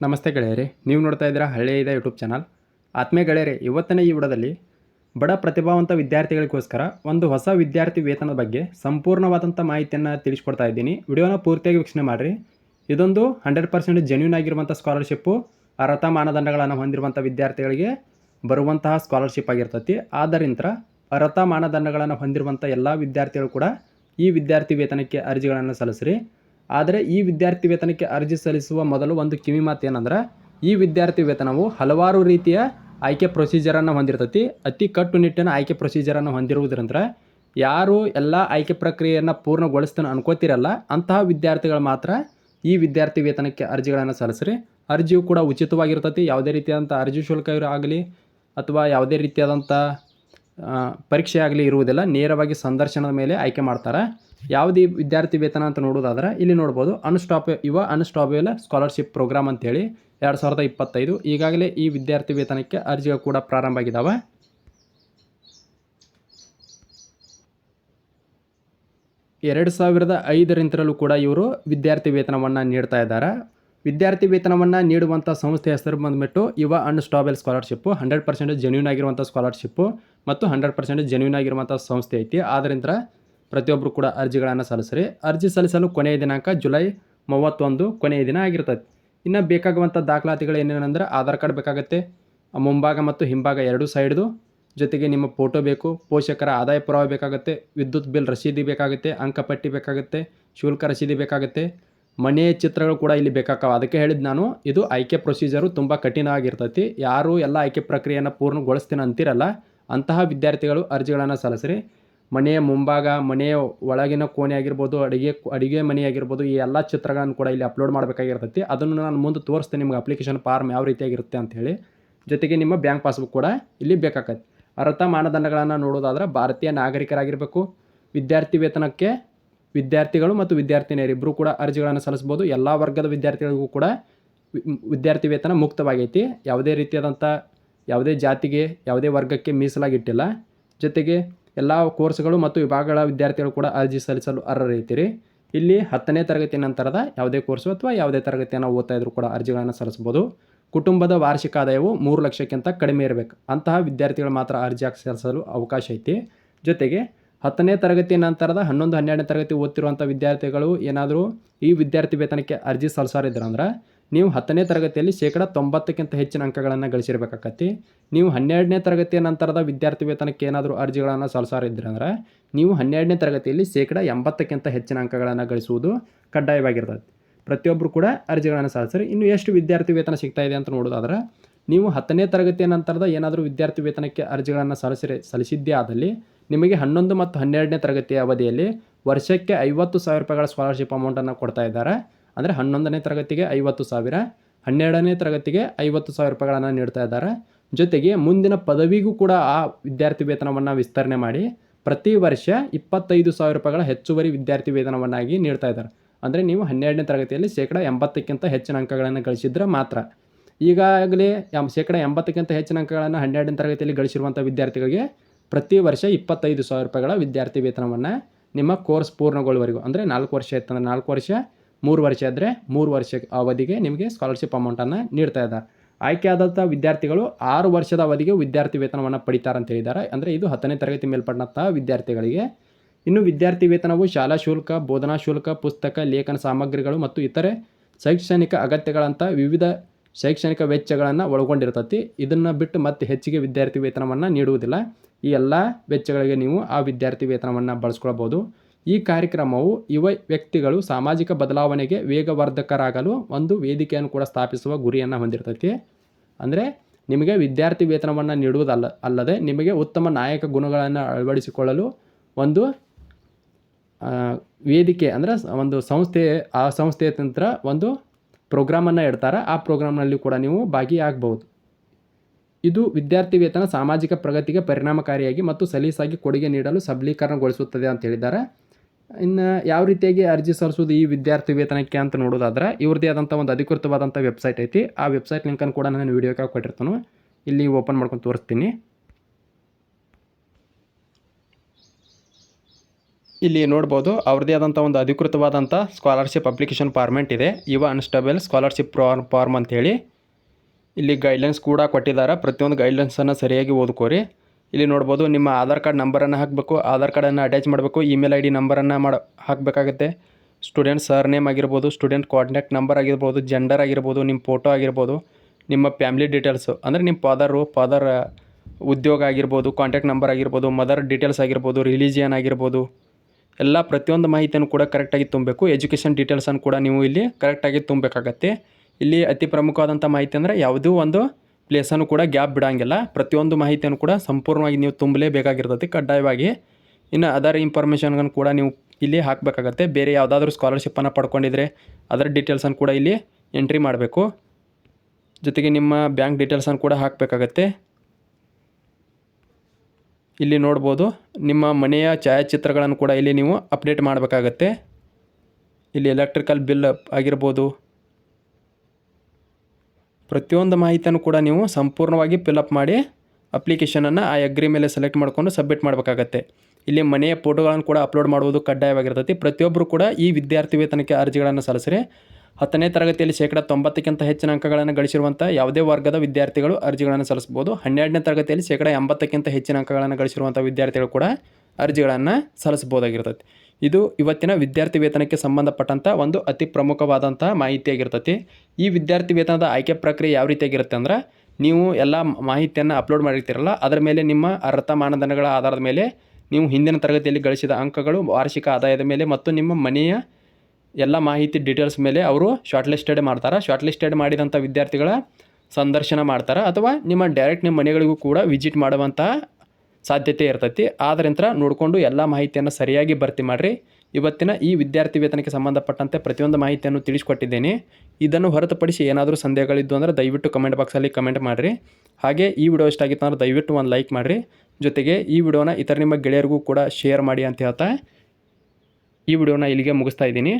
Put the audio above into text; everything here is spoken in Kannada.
ನಮಸ್ತೆ ಗೆಳೆಯರಿ, ನೀವು ನೋಡ್ತಾ ಇದ್ದೀರಾ ಹಳ್ಳಿಯ ಇದೆ ಯೂಟ್ಯೂಬ್ ಚಾನಲ್. ಆತ್ಮೇ ಗೆಳೆಯರಿ, ಇವತ್ತನೇ ಈ ವಿಡದಲ್ಲಿ ಬಡ ಪ್ರತಿಭಾವಂತ ವಿದ್ಯಾರ್ಥಿಗಳಿಗೋಸ್ಕರ ಒಂದು ಹೊಸ ವಿದ್ಯಾರ್ಥಿ ವೇತನದ ಬಗ್ಗೆ ಸಂಪೂರ್ಣವಾದಂಥ ಮಾಹಿತಿಯನ್ನು ತಿಳಿಸ್ಕೊಡ್ತಾ ಇದ್ದೀನಿ. ವಿಡಿಯೋನ ಪೂರ್ತಿಯಾಗಿ ವೀಕ್ಷಣೆ ಮಾಡಿರಿ. ಇದೊಂದು ಹಂಡ್ರೆಡ್ ಪರ್ಸೆಂಟ್ ಜೆನ್ಯೂನ್ ಆಗಿರುವಂಥ ಸ್ಕಾಲರ್ಶಿಪ್ಪು, ಅರ್ಹತಾ ಮಾನದಂಡಗಳನ್ನು ಹೊಂದಿರುವಂಥ ವಿದ್ಯಾರ್ಥಿಗಳಿಗೆ ಬರುವಂತಹ ಸ್ಕಾಲರ್ಶಿಪ್ ಆಗಿರ್ತೈತಿ. ಆದ್ದರಿಂದ ಅರ್ಹತಾ ಮಾನದಂಡಗಳನ್ನು ಹೊಂದಿರುವಂಥ ಎಲ್ಲ ವಿದ್ಯಾರ್ಥಿಗಳು ಕೂಡ ಈ ವಿದ್ಯಾರ್ಥಿ ವೇತನಕ್ಕೆ ಅರ್ಜಿಗಳನ್ನು ಸಲ್ಲಿಸ್ರಿ. ಆದರೆ ಈ ವಿದ್ಯಾರ್ಥಿ ವೇತನಕ್ಕೆ ಅರ್ಜಿ ಸಲ್ಲಿಸುವ ಮೊದಲು ಒಂದು ಕಿವಿ ಮಾತು ಏನಂದ್ರೆ ಈ ವಿದ್ಯಾರ್ಥಿ ವೇತನವು ಹಲವಾರು ರೀತಿಯ ಆಯ್ಕೆ ಪ್ರೊಸೀಜರನ್ನು ಹೊಂದಿರ್ತೈತಿ. ಅತಿ ಕಟ್ಟುನಿಟ್ಟಿನ ಆಯ್ಕೆ ಪ್ರೊಸೀಜರನ್ನು ಹೊಂದಿರುವುದರಿಂದ ಯಾರು ಎಲ್ಲ ಆಯ್ಕೆ ಪ್ರಕ್ರಿಯೆಯನ್ನು ಪೂರ್ಣಗೊಳಿಸ್ತಾನೆ ಅನ್ಕೋತಿರಲ್ಲ. ಅಂತಹ ವಿದ್ಯಾರ್ಥಿಗಳು ಮಾತ್ರ ಈ ವಿದ್ಯಾರ್ಥಿ ವೇತನಕ್ಕೆ ಅರ್ಜಿಗಳನ್ನು ಸಲ್ಲಿಸ್ರಿ. ಅರ್ಜಿಯು ಕೂಡ ಉಚಿತವಾಗಿರ್ತೈತಿ. ಯಾವುದೇ ರೀತಿಯಾದಂಥ ಅರ್ಜಿ ಶುಲ್ಕ ಆಗಲಿ ಅಥವಾ ಯಾವುದೇ ರೀತಿಯಾದಂಥ ಪರೀಕ್ಷೆ ಆಗಲಿ ಇರುವುದಿಲ್ಲ. ನೇರವಾಗಿ ಸಂದರ್ಶನದ ಮೇಲೆ ಆಯ್ಕೆ ಮಾಡ್ತಾರೆ. ಯಾವುದೇ ವಿದ್ಯಾರ್ಥಿ ವೇತನ ಅಂತ ನೋಡೋದಾದ್ರೆ ಇಲ್ಲಿ ನೋಡ್ಬೋದು ಅನ್ಸ್ಟಾಪ್ ಯುವ ಅನ್ಸ್ಟಾಪೇಬಲ್ ಸ್ಕಾಲರ್ಶಿಪ್ ಪ್ರೋಗ್ರಾಮ್ ಅಂತೇಳಿ ಎರಡು ಸಾವಿರದ ಇಪ್ಪತ್ತೈದು. ಈಗಾಗಲೇ ಈ ವಿದ್ಯಾರ್ಥಿ ವೇತನಕ್ಕೆ ಅರ್ಜಿಗಳು ಕೂಡ ಪ್ರಾರಂಭ ಆಗಿದ್ದಾವೆ ಎರಡು ಸಾವಿರದ ಐದರಿಂದಲೂ ಕೂಡ ಇವರು ವಿದ್ಯಾರ್ಥಿ ವೇತನವನ್ನು ನೀಡ್ತಾ ಇದ್ದಾರೆ. ವಿದ್ಯಾರ್ಥಿ ವೇತನವನ್ನು ನೀಡುವಂಥ ಸಂಸ್ಥೆ ಹೆಸರು ಬಂದುಬಿಟ್ಟು ಯುವ unstable scholarship hundred percent genuine ಆಗಿರುವಂಥ ಸ್ಕಾಲರ್ಶಿಪ್ಪು ಮತ್ತು ಹಂಡ್ರೆಡ್ ಪರ್ಸೆಂಟ್ ಜೆನ್ಯೂನ್ ಆಗಿರುವಂಥ ಸಂಸ್ಥೆ ಐತಿ. ಆದ್ದರಿಂದ ಪ್ರತಿಯೊಬ್ಬರು ಕೂಡ ಅರ್ಜಿಗಳನ್ನು ಸಲ್ಲಿಸ್ರಿ. ಅರ್ಜಿ ಸಲ್ಲಿಸಲು ಕೊನೆಯ ದಿನಾಂಕ ಜುಲೈ ಮೂವತ್ತೊಂದು ಕೊನೆಯ ದಿನ ಆಗಿರ್ತೈತಿ. ಇನ್ನು ಬೇಕಾಗುವಂಥ ದಾಖಲಾತಿಗಳು ಏನೇನಂದ್ರೆ ಆಧಾರ್ ಕಾರ್ಡ್ ಬೇಕಾಗುತ್ತೆ, ಮುಂಭಾಗ ಮತ್ತು ಹಿಂಭಾಗ ಎರಡೂ ಸೈಡ್ದು. ಜೊತೆಗೆ ನಿಮ್ಮ ಫೋಟೋ ಬೇಕು, ಪೋಷಕರ ಆದಾಯ ಪುರಾವೆ ಬೇಕಾಗುತ್ತೆ, ವಿದ್ಯುತ್ ಬಿಲ್ ರಸೀದಿ ಬೇಕಾಗುತ್ತೆ ಅಂಕಪಟ್ಟಿ ಬೇಕಾಗುತ್ತೆ, ಶುಲ್ಕ ರಸೀದಿ ಬೇಕಾಗುತ್ತೆ ಮನೆಯ ಚಿತ್ರಗಳು ಕೂಡ ಇಲ್ಲಿ ಬೇಕಾಗ್ತಾವೆ. ಅದಕ್ಕೆ ಹೇಳಿದ್ದು ನಾನು, ಇದು ಆಯ್ಕೆ ಪ್ರೊಸೀಜರು ತುಂಬ ಕಠಿಣವಾಗಿರ್ತೈತಿ ಯಾರು ಎಲ್ಲ ಆಯ್ಕೆ ಪ್ರಕ್ರಿಯೆಯನ್ನು ಪೂರ್ಣಗೊಳಿಸ್ತೀನಿ ಅಂತಿರಲ್ಲ ಅಂತಹ ವಿದ್ಯಾರ್ಥಿಗಳು ಅರ್ಜಿಗಳನ್ನು ಸಲ್ಲಿಸ್ರಿ. ಮನೆಯ ಮುಂಭಾಗ, ಮನೆಯ ಒಳಗಿನ ಕೋಣೆ ಆಗಿರ್ಬೋದು, ಅಡುಗೆ ಅಡುಗೆ ಮನೆ ಆಗಿರ್ಬೋದು, ಈ ಎಲ್ಲ ಚಿತ್ರಗಳನ್ನು ಕೂಡ ಇಲ್ಲಿ ಅಪ್ಲೋಡ್ ಮಾಡಬೇಕಾಗಿರ್ತೈತಿ. ಅದನ್ನು ನಾನು ಮುಂದೆ ತೋರಿಸ್ತೇನೆ ನಿಮ್ಗೆ ಅಪ್ಲಿಕೇಶನ್ ಫಾರ್ಮ್ ಯಾವ ರೀತಿಯಾಗಿರುತ್ತೆ ಅಂಥೇಳಿ ಜೊತೆಗೆ ನಿಮ್ಮ ಬ್ಯಾಂಕ್ ಪಾಸ್ಬುಕ್ ಕೂಡ ಇಲ್ಲಿ ಬೇಕಾಗತ್ತೆ ಅರ್ಹತಾ ಮಾನದಂಡಗಳನ್ನು ನೋಡೋದಾದ್ರೆ ಭಾರತೀಯ ನಾಗರಿಕರಾಗಿರಬೇಕು, ವಿದ್ಯಾರ್ಥಿ ವೇತನಕ್ಕೆ ವಿದ್ಯಾರ್ಥಿಗಳು ಮತ್ತು ವಿದ್ಯಾರ್ಥಿನಿಯರಿಬ್ಬರು ಕೂಡ ಅರ್ಜಿಗಳನ್ನು ಸಲ್ಲಿಸ್ಬೋದು ಎಲ್ಲ ವರ್ಗದ ವಿದ್ಯಾರ್ಥಿಗಳಿಗೂ ಕೂಡ ವಿದ್ಯಾರ್ಥಿ ವೇತನ ಮುಕ್ತವಾಗೈತಿ. ಯಾವುದೇ ರೀತಿಯಾದಂಥ ಯಾವುದೇ ಜಾತಿಗೆ, ಯಾವುದೇ ವರ್ಗಕ್ಕೆ ಮೀಸಲಾಗಿಟ್ಟಿಲ್ಲ. ಜೊತೆಗೆ ಎಲ್ಲ ಕೋರ್ಸ್ಗಳು ಮತ್ತು ವಿಭಾಗಗಳ ವಿದ್ಯಾರ್ಥಿಗಳು ಕೂಡ ಅರ್ಜಿ ಸಲ್ಲಿಸಲು ಅರ್ಹರೈತಿರಿ ಇಲ್ಲಿ ಹತ್ತನೇ ತರಗತಿ ನಂತರದ ಯಾವುದೇ ಕೋರ್ಸು ಅಥವಾ ಯಾವುದೇ ತರಗತಿಯನ್ನು ಓದ್ತಾ ಇದ್ರೂ ಕೂಡ ಅರ್ಜಿಗಳನ್ನು ಸಲ್ಲಿಸ್ಬೋದು ಕುಟುಂಬದ ವಾರ್ಷಿಕ ಆದಾಯವು ಮೂರು ಲಕ್ಷಕ್ಕಿಂತ ಕಡಿಮೆ ಇರಬೇಕು. ಅಂತಹ ವಿದ್ಯಾರ್ಥಿಗಳು ಮಾತ್ರ ಅರ್ಜಿ ಹಾಕಿ ಸಲ್ಲಿಸಲು ಅವಕಾಶ ಐತಿ. ಜೊತೆಗೆ ಹತ್ತನೇ ತರಗತಿ ನಂತರದ ಹನ್ನೊಂದು ಹನ್ನೆರಡನೇ ತರಗತಿ ಓದ್ತಿರುವಂಥ ವಿದ್ಯಾರ್ಥಿಗಳು ಏನಾದರೂ ಈ ವಿದ್ಯಾರ್ಥಿ ವೇತನಕ್ಕೆ ಅರ್ಜಿ ಸಲ್ಲಿಸಾರಿದ್ರಂದ್ರೆ ನೀವು ಹತ್ತನೇ ತರಗತಿಯಲ್ಲಿ ಶೇಕಡ ತೊಂಬತ್ತಕ್ಕಿಂತ ಹೆಚ್ಚಿನ ಅಂಕಗಳನ್ನು ಗಳಿಸಿರ್ಬೇಕಾಕತಿ ನೀವು ಹನ್ನೆರಡನೇ ತರಗತಿಯ ನಂತರದ ವಿದ್ಯಾರ್ಥಿ ವೇತನಕ್ಕೆ ಏನಾದರೂ ಅರ್ಜಿಗಳನ್ನು ಸಲ್ಲಿಸಾರಿದ್ರಂದ್ರೆ ನೀವು ಹನ್ನೆರಡನೇ ತರಗತಿಯಲ್ಲಿ ಶೇಕಡ ಎಂಬತ್ತಕ್ಕಿಂತ ಹೆಚ್ಚಿನ ಅಂಕಗಳನ್ನು ಗಳಿಸುವುದು ಕಡ್ಡಾಯವಾಗಿರ್ತದೆ. ಪ್ರತಿಯೊಬ್ಬರು ಕೂಡ ಅರ್ಜಿಗಳನ್ನು ಸಲ್ಲಿಸ್ರಿ ಇನ್ನು ಎಷ್ಟು ವಿದ್ಯಾರ್ಥಿ ವೇತನ ಸಿಗ್ತಾ ಇದೆ ಅಂತ ನೋಡೋದಾದ್ರೆ, ನೀವು ಹತ್ತನೇ ತರಗತಿಯ ನಂತರದ ಏನಾದರೂ ವಿದ್ಯಾರ್ಥಿ ವೇತನಕ್ಕೆ ಅರ್ಜಿಗಳನ್ನು ಸಲ್ಲಿಸಿರಿ ಸಲ್ಲಿಸಿದ್ದೇ ಆದಲ್ಲಿ ನಿಮಗೆ ಹನ್ನೊಂದು ಮತ್ತು ಹನ್ನೆರಡನೇ ತರಗತಿಯ ಅವಧಿಯಲ್ಲಿ ವರ್ಷಕ್ಕೆ ಐವತ್ತು ಸಾವಿರ ರೂಪಾಯಿಗಳ ಸ್ಕಾಲರ್ಶಿಪ್ ಅಮೌಂಟನ್ನು ಕೊಡ್ತಾ ಇದ್ದಾರೆ. ಅಂದರೆ ಹನ್ನೊಂದನೇ ತರಗತಿಗೆ ಐವತ್ತು ಸಾವಿರ, ಹನ್ನೆರಡನೇ ತರಗತಿಗೆ ಐವತ್ತು ಸಾವಿರ ರೂಪಾಯಿಗಳನ್ನು ನೀಡ್ತಾ ಇದ್ದಾರೆ. ಜೊತೆಗೆ ಮುಂದಿನ ಪದವಿಗೂ ಕೂಡ ಆ ವಿದ್ಯಾರ್ಥಿ ವೇತನವನ್ನು ವಿಸ್ತರಣೆ ಮಾಡಿ ಪ್ರತಿ ವರ್ಷ ಇಪ್ಪತ್ತೈದು ಸಾವಿರ ರೂಪಾಯಿಗಳ ಹೆಚ್ಚುವರಿ ವಿದ್ಯಾರ್ಥಿ ವೇತನವನ್ನಾಗಿ ನೀಡ್ತಾ ಇದ್ದಾರೆ. ಅಂದರೆ ನೀವು ಹನ್ನೆರಡನೇ ತರಗತಿಯಲ್ಲಿ ಶೇಕಡ ಎಂಬತ್ತಕ್ಕಿಂತ ಹೆಚ್ಚಿನ ಅಂಕಗಳನ್ನು ಗಳಿಸಿದ್ರೆ ಮಾತ್ರ. ಈಗಾಗಲೇ ಶೇಕಡ ಎಂಬತ್ತಕ್ಕಿಂತ ಹೆಚ್ಚಿನ ಅಂಕಗಳನ್ನು ಹನ್ನೆರಡನೇ ತರಗತಿಯಲ್ಲಿ ಗಳಿಸಿರುವಂಥ ವಿದ್ಯಾರ್ಥಿಗಳಿಗೆ ಪ್ರತಿ ವರ್ಷ ಇಪ್ಪತ್ತೈದು ಸಾವಿರ ರೂಪಾಯಿಗಳ ವಿದ್ಯಾರ್ಥಿ ವೇತನವನ್ನು ನಿಮ್ಮ ಕೋರ್ಸ್ ಪೂರ್ಣಗೊಳ್ಳುವರೆಗೂ ಅಂದರೆ ನಾಲ್ಕು ವರ್ಷ ಇತ್ತಂದರೆ ನಾಲ್ಕು ವರ್ಷ ಮೂರು ವರ್ಷ ಇದ್ದರೆ ಮೂರು ವರ್ಷ ಅವಧಿಗೆ ನಿಮಗೆ ಸ್ಕಾಲರ್ಶಿಪ್ ಅಮೌಂಟನ್ನು ನೀಡ್ತಾ ಇದ್ದಾರೆ. ಆಯ್ಕೆಯಾದಂಥ ವಿದ್ಯಾರ್ಥಿಗಳು ಆರು ವರ್ಷದ ಅವಧಿಗೆ ವಿದ್ಯಾರ್ಥಿ ವೇತನವನ್ನು ಪಡಿತಾರೆ ಅಂತ ಹೇಳಿದ್ದಾರೆ. ಅಂದರೆ ಇದು ಹತ್ತನೇ ತರಗತಿ ಮೇಲ್ಪಟ್ಟಂತಹ ವಿದ್ಯಾರ್ಥಿಗಳಿಗೆ. ಇನ್ನು ವಿದ್ಯಾರ್ಥಿ ವೇತನವು ಶಾಲಾ ಶುಲ್ಕ, ಬೋಧನಾ ಶುಲ್ಕ, ಪುಸ್ತಕ, ಲೇಖನ ಸಾಮಗ್ರಿಗಳು ಮತ್ತು ಇತರೆ ಶೈಕ್ಷಣಿಕ ಅಗತ್ಯಗಳಂಥ ವಿವಿಧ ಶೈಕ್ಷಣಿಕ ವೆಚ್ಚಗಳನ್ನು ಒಳಗೊಂಡಿರ್ತತಿ. ಇದನ್ನು ಬಿಟ್ಟು ಮತ್ತೆ ಹೆಚ್ಚಿಗೆ ವಿದ್ಯಾರ್ಥಿ ವೇತನವನ್ನು ನೀಡುವುದಿಲ್ಲ. ಈ ಎಲ್ಲ ವೆಚ್ಚಗಳಿಗೆ ನೀವು ಆ ವಿದ್ಯಾರ್ಥಿ ವೇತನವನ್ನು ಬಳಸ್ಕೊಳ್ಬೋದು ಈ ಕಾರ್ಯಕ್ರಮವು ಯುವ ವ್ಯಕ್ತಿಗಳು ಸಾಮಾಜಿಕ ಬದಲಾವಣೆಗೆ ವೇಗವರ್ಧಕರಾಗಲು ಒಂದು ವೇದಿಕೆಯನ್ನು ಕೂಡ ಸ್ಥಾಪಿಸುವ ಗುರಿಯನ್ನು ಹೊಂದಿರ್ತೈತಿ. ಅಂದರೆ ನಿಮಗೆ ವಿದ್ಯಾರ್ಥಿ ವೇತನವನ್ನು ನೀಡುವುದಲ್ಲ, ಅಲ್ಲದೆ ನಿಮಗೆ ಉತ್ತಮ ನಾಯಕ ಗುಣಗಳನ್ನು ಅಳವಡಿಸಿಕೊಳ್ಳಲು ಒಂದು ವೇದಿಕೆ ಅಂದರೆ ಒಂದು ಸಂಸ್ಥೆ, ಆ ಸಂಸ್ಥೆಯ ತಂತ್ರ ಒಂದು ಪ್ರೋಗ್ರಾಮನ್ನು ಇಡ್ತಾರೆ. ಆ ಪ್ರೋಗ್ರಾಮ್ನಲ್ಲಿ ಕೂಡ ನೀವು ಭಾಗಿಯಾಗಬಹುದು. ಇದು ವಿದ್ಯಾರ್ಥಿ ವೇತನ ಸಾಮಾಜಿಕ ಪ್ರಗತಿಗೆ ಪರಿಣಾಮಕಾರಿಯಾಗಿ ಮತ್ತು ಸಲೀಸಾಗಿ ಕೊಡುಗೆ ನೀಡಲು ಸಬಲೀಕರಣಗೊಳಿಸುತ್ತದೆ ಅಂತ ಹೇಳಿದ್ದಾರೆ. ಇನ್ನು ಯಾವ ರೀತಿಯಾಗಿ ಅರ್ಜಿ ಸಲ್ಲಿಸೋದು ಈ ವಿದ್ಯಾರ್ಥಿ ವೇತನಕ್ಕೆ ಅಂತ ನೋಡೋದಾದ್ರೆ, ಇವ್ರದ್ದೇ ಆದಂಥ ಒಂದು ಅಧಿಕೃತವಾದಂಥ ವೆಬ್ಸೈಟ್ ಐತಿ. ಆ ವೆಬ್ಸೈಟ್ ಲಿಂಕನ್ನು ಕೂಡ ನಾನು ವೀಡಿಯೋಕ್ಕೆ ಕೊಟ್ಟಿರ್ತಾನೆ ಇಲ್ಲಿ ಓಪನ್ ಮಾಡ್ಕೊಂಡು ತೋರಿಸ್ತೀನಿ. ಇಲ್ಲಿ ನೋಡ್ಬೋದು, ಅವ್ರದ್ದೇ ಆದಂಥ ಒಂದು ಅಧಿಕೃತವಾದಂಥ ಸ್ಕಾಲರ್ಶಿಪ್ ಅಪ್ಲಿಕೇಶನ್ ಫಾರ್ಮೆಂಟ್ ಇದೆ. ಯುವ ಅನ್ಸ್ಟೇಬಲ್ ಸ್ಕಾಲರ್ಶಿಪ್ ಫಾರ್ಮ್ ಫಾರ್ಮ್ ಅಂತೇಳಿ. ಇಲ್ಲಿ ಗೈಡ್ಲೈನ್ಸ್ ಕೂಡ ಕೊಟ್ಟಿದ್ದಾರೆ. ಪ್ರತಿಯೊಂದು ಗೈಡ್ಲೈನ್ಸನ್ನು ಸರಿಯಾಗಿ ಓದ್ಕೋರಿ. ಇಲ್ಲಿ ನೋಡ್ಬೋದು ನಿಮ್ಮ ಆಧಾರ್ ಕಾರ್ಡ್ ನಂಬರನ್ನು ಹಾಕಬೇಕು, ಆಧಾರ್ ಕಾರ್ಡನ್ನು ಅಟ್ಯಾಚ್ ಮಾಡಬೇಕು ಇಮೇಲ್ ಐ ಡಿ ನಂಬರನ್ನು ಮಾಡಿ, ಹಾಕಬೇಕಾಗತ್ತೆ. ಸ್ಟೂಡೆಂಟ್ ಸರ್ ನೇಮ್ ಆಗಿರ್ಬೋದು ಸ್ಟೂಡೆಂಟ್ ಕಾಂಟ್ಯಾಕ್ಟ್ ನಂಬರ್ ಆಗಿರ್ಬೋದು ಜೆಂಡರ್ ಆಗಿರ್ಬೋದು ನಿಮ್ಮ ಫೋಟೋ ಆಗಿರ್ಬೋದು, ನಿಮ್ಮ ಫ್ಯಾಮಿಲಿ ಡೀಟೇಲ್ಸು ಅಂದರೆ ನಿಮ್ಮ ಫಾದರು ಫಾದರ್ ಉದ್ಯೋಗ ಆಗಿರ್ಬೋದು ಕಾಂಟ್ಯಾಕ್ಟ್ ನಂಬರ್ ಆಗಿರ್ಬೋದು ಮದರ್ ಡೀಟೇಲ್ಸ್ ಆಗಿರ್ಬೋದು ರಿಲಿಜಿಯನ್ ಆಗಿರ್ಬೋದು, ಎಲ್ಲ ಪ್ರತಿಯೊಂದು ಮಾಹಿತಿಯನ್ನು ಕೂಡ ಕರೆಕ್ಟಾಗಿ ತುಂಬಬೇಕು. ಎಜುಕೇಷನ್ ಡೀಟೇಲ್ಸನ್ನು ಕೂಡ ನೀವು ಇಲ್ಲಿ ಕರೆಕ್ಟಾಗಿ ತುಂಬಬೇಕಾಗತ್ತೆ. ಇಲ್ಲಿ ಅತಿ ಪ್ರಮುಖವಾದಂಥ ಮಾಹಿತಿ ಅಂದರೆ ಯಾವುದೂ ಒಂದು ಪ್ಲೇಸನ್ನು ಕೂಡ ಗ್ಯಾಪ್ ಬಿಡೋಂಗಿಲ್ಲ. ಪ್ರತಿಯೊಂದು ಮಾಹಿತಿಯನ್ನು ಕೂಡ ಸಂಪೂರ್ಣವಾಗಿ ನೀವು ತುಂಬಲೇಬೇಕಾಗಿರ್ತೈತಿ, ಕಡ್ಡಾಯವಾಗಿ. ಇನ್ನು ಅದರ್ ಇನ್ಫಾರ್ಮೇಷನ್ಗಳನ್ನು ಕೂಡ ನೀವು ಇಲ್ಲಿ ಹಾಕಬೇಕಾಗತ್ತೆ. ಬೇರೆ ಯಾವುದಾದ್ರೂ ಸ್ಕಾಲರ್ಶಿಪ್ಪನ್ನು ಪಡ್ಕೊಂಡಿದ್ರೆ ಅದರ ಡೀಟೇಲ್ಸನ್ನು ಕೂಡ ಇಲ್ಲಿ ಎಂಟ್ರಿ ಮಾಡಬೇಕು. ಜೊತೆಗೆ ನಿಮ್ಮ ಬ್ಯಾಂಕ್ ಡೀಟೇಲ್ಸನ್ನು ಕೂಡ ಹಾಕಬೇಕಾಗತ್ತೆ. ಇಲ್ಲಿ ನೋಡ್ಬೋದು, ನಿಮ್ಮ ಮನೆಯ ಛಾಯಾಚಿತ್ರಗಳನ್ನು ಕೂಡ ಇಲ್ಲಿ ನೀವು ಅಪ್ಡೇಟ್ ಮಾಡಬೇಕಾಗತ್ತೆ. ಇಲ್ಲಿ ಎಲೆಕ್ಟ್ರಿಕಲ್ ಬಿಲ್ ಆಗಿರ್ಬೋದು ಪ್ರತಿಯೊಂದು ಮಾಹಿತಿಯನ್ನು ಕೂಡ ನೀವು ಸಂಪೂರ್ಣವಾಗಿ ಫಿಲಪ್ ಮಾಡಿ ಅಪ್ಲಿಕೇಶನನ್ನು ಆ ಅಗ್ರಿ ಮೇಲೆ ಸೆಲೆಕ್ಟ್ ಮಾಡಿಕೊಂಡು ಸಬ್ಮಿಟ್ ಮಾಡಬೇಕಾಗತ್ತೆ. ಇಲ್ಲಿ ಮನೆಯ ಫೋಟೋಗಳನ್ನು ಕೂಡ ಅಪ್ಲೋಡ್ ಮಾಡುವುದು ಕಡ್ಡಾಯವಾಗಿರ್ತೈತಿ. ಪ್ರತಿಯೊಬ್ಬರು ಕೂಡ ಈ ವಿದ್ಯಾರ್ಥಿ ವೇತನಕ್ಕೆ ಅರ್ಜಿಗಳನ್ನು ಸಲ್ಲಿಸಿರಿ. ಹತ್ತನೇ ತರಗತಿಯಲ್ಲಿ ಶೇಕಡ ತೊಂಬತ್ತಕ್ಕಿಂತ ಹೆಚ್ಚಿನ ಅಂಕಗಳನ್ನು ಗಳಿಸಿರುವಂಥ ಯಾವುದೇ ವರ್ಗದ ವಿದ್ಯಾರ್ಥಿಗಳು ಅರ್ಜಿಗಳನ್ನು ಸಲ್ಲಿಸ್ಬೋದು ಹನ್ನೆರಡನೇ ತರಗತಿಯಲ್ಲಿ ಶೇಕಡ ಎಂಬತ್ತಕ್ಕಿಂತ ಹೆಚ್ಚಿನ ಅಂಕಗಳನ್ನು ಗಳಿಸಿರುವಂಥ ವಿದ್ಯಾರ್ಥಿಗಳು ಕೂಡ ಅರ್ಜಿಗಳನ್ನು ಸಲ್ಲಿಸ್ಬೋದಾಗಿರ್ತೈತಿ ಇದು ಇವತ್ತಿನ ವಿದ್ಯಾರ್ಥಿ ವೇತನಕ್ಕೆ ಸಂಬಂಧಪಟ್ಟಂಥ ಒಂದು ಅತಿ ಪ್ರಮುಖವಾದಂಥ ಮಾಹಿತಿಯಾಗಿರ್ತೈತಿ. ಈ ವಿದ್ಯಾರ್ಥಿ ವೇತನದ ಆಯ್ಕೆ ಪ್ರಕ್ರಿಯೆ ಯಾವ ರೀತಿಯಾಗಿರುತ್ತೆ ಅಂದ್ರೆ, ನೀವು ಎಲ್ಲ ಮಾಹಿತಿಯನ್ನು ಅಪ್ಲೋಡ್ ಮಾಡಿರ್ತೀರಲ್ಲ, ಅದರ ಮೇಲೆ ನಿಮ್ಮ ಅರ್ಹತಾ ಮಾನದಂಡಗಳ ಆಧಾರದ ಮೇಲೆ ನೀವು ಹಿಂದಿನ ತರಗತಿಯಲ್ಲಿ ಗಳಿಸಿದ ಅಂಕಗಳು ವಾರ್ಷಿಕ ಆದಾಯದ ಮೇಲೆ ಮತ್ತು ನಿಮ್ಮ ಮನೆಯ ಎಲ್ಲ ಮಾಹಿತಿ ಡೀಟೇಲ್ಸ್ ಮೇಲೆ ಅವರು ಶಾರ್ಟ್ ಲಿಸ್ಟೆಡ್ ಮಾಡ್ತಾರೆ. ಶಾರ್ಟ್ ಲಿಸ್ಟೆಡ್ ಮಾಡಿದಂಥ ವಿದ್ಯಾರ್ಥಿಗಳ ಸಂದರ್ಶನ ಮಾಡ್ತಾರೆ ಅಥವಾ ನಿಮ್ಮ ಡೈರೆಕ್ಟ್ ನಿಮ್ಮ ಮನೆಗಳಿಗೂ ಕೂಡ ವಿಸಿಟ್ ಮಾಡುವಂತಹ ಸಾಧ್ಯತೆ ಇರ್ತೈತಿ. ನಂತರ ನೋಡಿಕೊಂಡು ಎಲ್ಲ ಮಾಹಿತಿಯನ್ನು ಸರಿಯಾಗಿ ಭರ್ತಿ ಮಾಡಿರಿ. ಇವತ್ತಿನ ಈ ವಿದ್ಯಾರ್ಥಿ ವೇತನಕ್ಕೆ ಸಂಬಂಧಪಟ್ಟಂತೆ ಪ್ರತಿಯೊಂದು ಮಾಹಿತಿಯನ್ನು ತಿಳಿಸ್ಕೊಟ್ಟಿದ್ದೇನೆ. ಇದನ್ನು ಹೊರತುಪಡಿಸಿ ಏನಾದರೂ ಸಂದೇಹಗಳಿದ್ದು ಅಂದರೆ ದಯವಿಟ್ಟು ಕಮೆಂಟ್ ಬಾಕ್ಸಲ್ಲಿ ಕಮೆಂಟ್ ಮಾಡಿರಿ. ಹಾಗೆ ಈ ವಿಡಿಯೋ ಇಷ್ಟ ಆಗಿತ್ತು ಅಂದ್ರೆ ದಯವಿಟ್ಟು ಒಂದು ಲೈಕ್ ಮಾಡಿರಿ. ಜೊತೆಗೆ ಈ ವಿಡಿಯೋನ ಇತರ ನಿಮ್ಮ ಗೆಳೆಯರಿಗೂ ಕೂಡ ಶೇರ್ ಮಾಡಿ ಅಂತ ಹೇಳ್ತಾ ಈ ವಿಡಿಯೋನ ಇಲ್ಲಿಗೆ ಮುಗಿಸ್ತಾ ಇದ್ದೀನಿ.